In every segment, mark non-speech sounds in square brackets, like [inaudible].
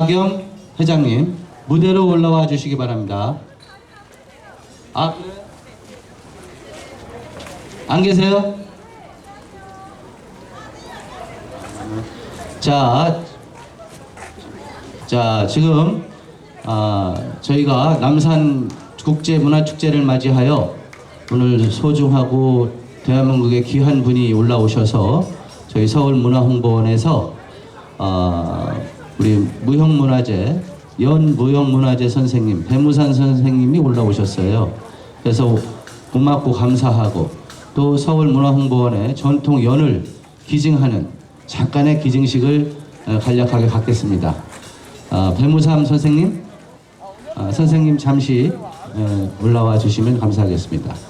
박영 회장님 무대로 올라와 주시기 바랍니다. 아, 안 계세요? 자, 자 지금 아, 저희가 남산 국제 문화 축제를 맞이하여 오늘 소중하고 대한민국의 귀한 분이 올라오셔서 저희 서울 문화홍보원에서 아, 우리 무형문화재 연 무형문화재 선생님 배무산 선생님이 올라오셨어요. 그래서 고맙고 감사하고 또 서울문화홍보원의 전통 연을 기증하는 잠깐의 기증식을 어, 간략하게 갖겠습니다. 아, 배무삼 선생님, 아, 선생님 잠시 어, 올라와 주시면 감사하겠습니다.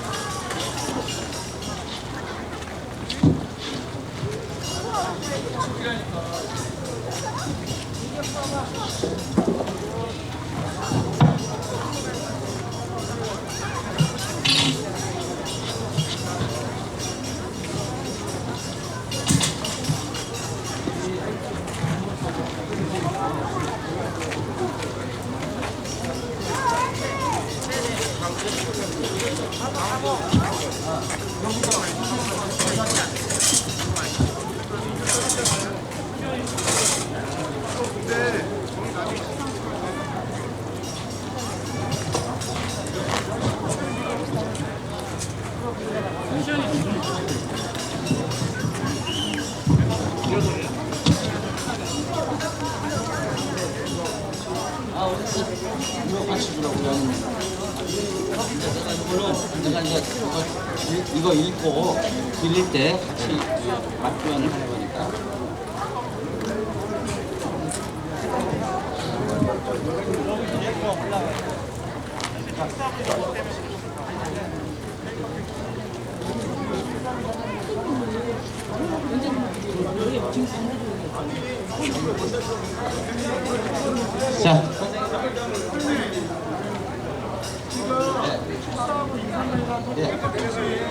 嫌いだから。 이거, 읽고 빌릴 때 같이 맞교환을 하는 거니까. 자. 예. 예.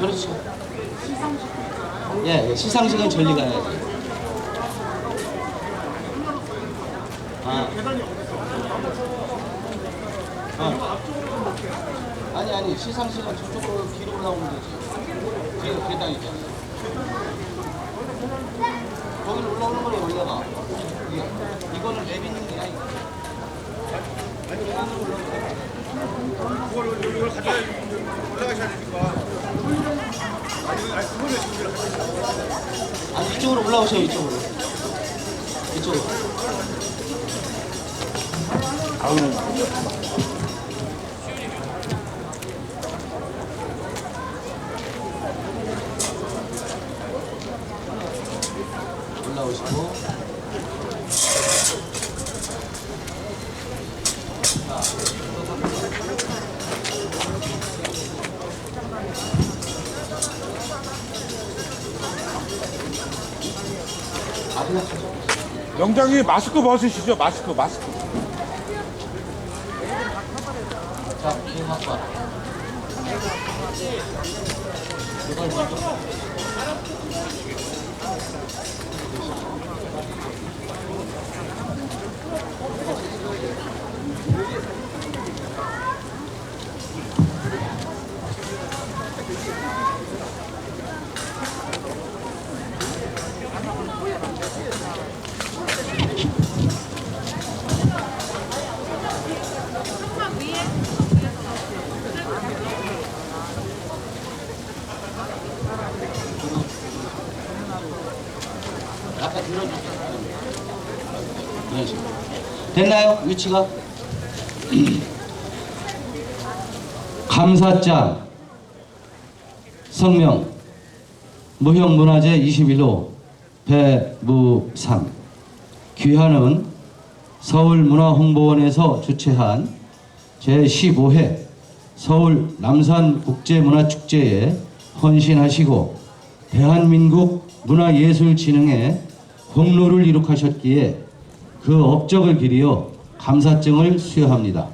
그렇죠. 예, 예, 시상식은 전리 가야지. 아. 어. 아니 아니 시상식은 저쪽으로 뒤로 올라오면 되지. 뒤로 계단 있잖아. 거기로 올라오는 올라가. 이게 이거는 랩 있는 게 아니고. 그걸 이걸 가져야 올라가셔야 되니까. 아니 이쪽으로 올라오세요 이쪽으로. 이쪽으로. 올라 영장님 마스크 벗으시죠. 마스크, 마스크. 자, 긴 학과. 이걸 먼저. 이런 식으로. 됐나요? 위치가? [clears throat] 감사장 성명 무형문화재 21호 배무삼 귀하는 서울문화홍보원에서 주최한 제15회 서울 남산국제문화축제에 헌신하시고 대한민국 문화예술진흥에 공로를 이룩하셨기에 그 업적을 기리어 감사증을 수여합니다.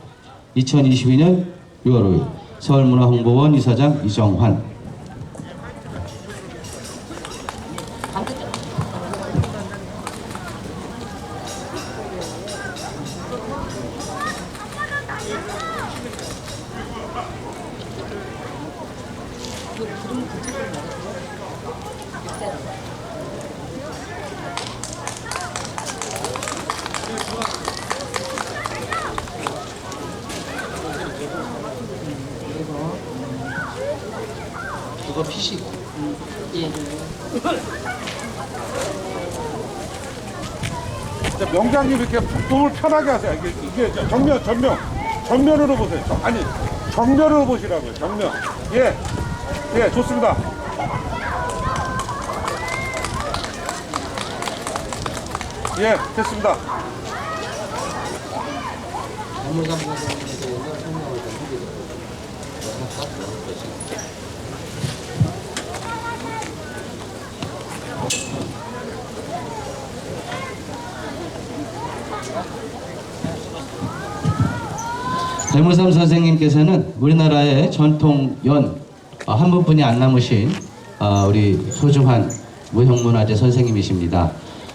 2022년 6월 5일 서울문화홍보원 이사장 이정환 그거 피시고 자, 명장님 이렇게 몸을 편하게 하세요. 이게, 이게 저- 정면, 전면, 전면으로 보세요. 저- 아니, 정면으로 보시라고요. 정면. 예, 예, 좋습니다. 예, 됐습니다. 대무삼 선생님께서는 우리나라의 전통 연 어, 한 분뿐이 안 남으신 어, 우리 소중한 무형문화재 선생님이십니다.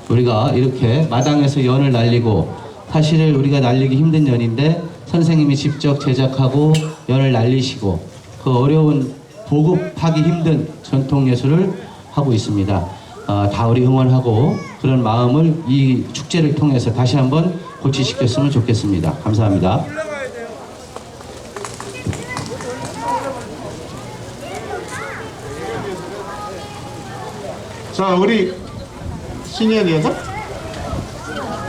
우리가 이렇게 마당에서 연을 날리고 사실 우리가 날리기 힘든 연인데 선생님이 직접 제작하고 연을 날리시고 그 어려운 보급하기 힘든 전통 예술을 하고 있습니다. 어, 다 우리 응원하고 그런 마음을 이 축제를 통해서 다시 한번 고치시켰으면 좋겠습니다. 감사합니다. 자, 우리 신현이 여사?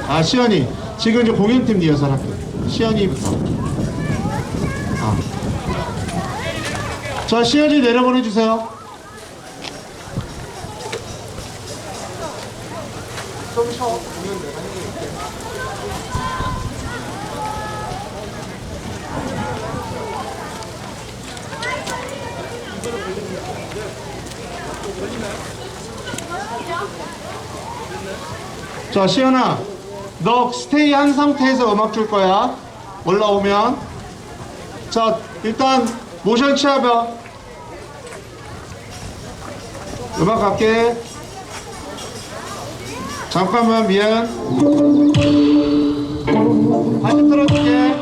아, 시연이. 지금 이제 공연팀 리허설 할게요. 시연이부터. 아. 자, 시연이 내려보내주세요. 자, 시연아. 너 스테이 한 상태에서 음악 줄 거야. 올라오면. 자, 일단 모션 취합이야. 음악 갈게. 잠깐만 미안. 다시 틀어줄게.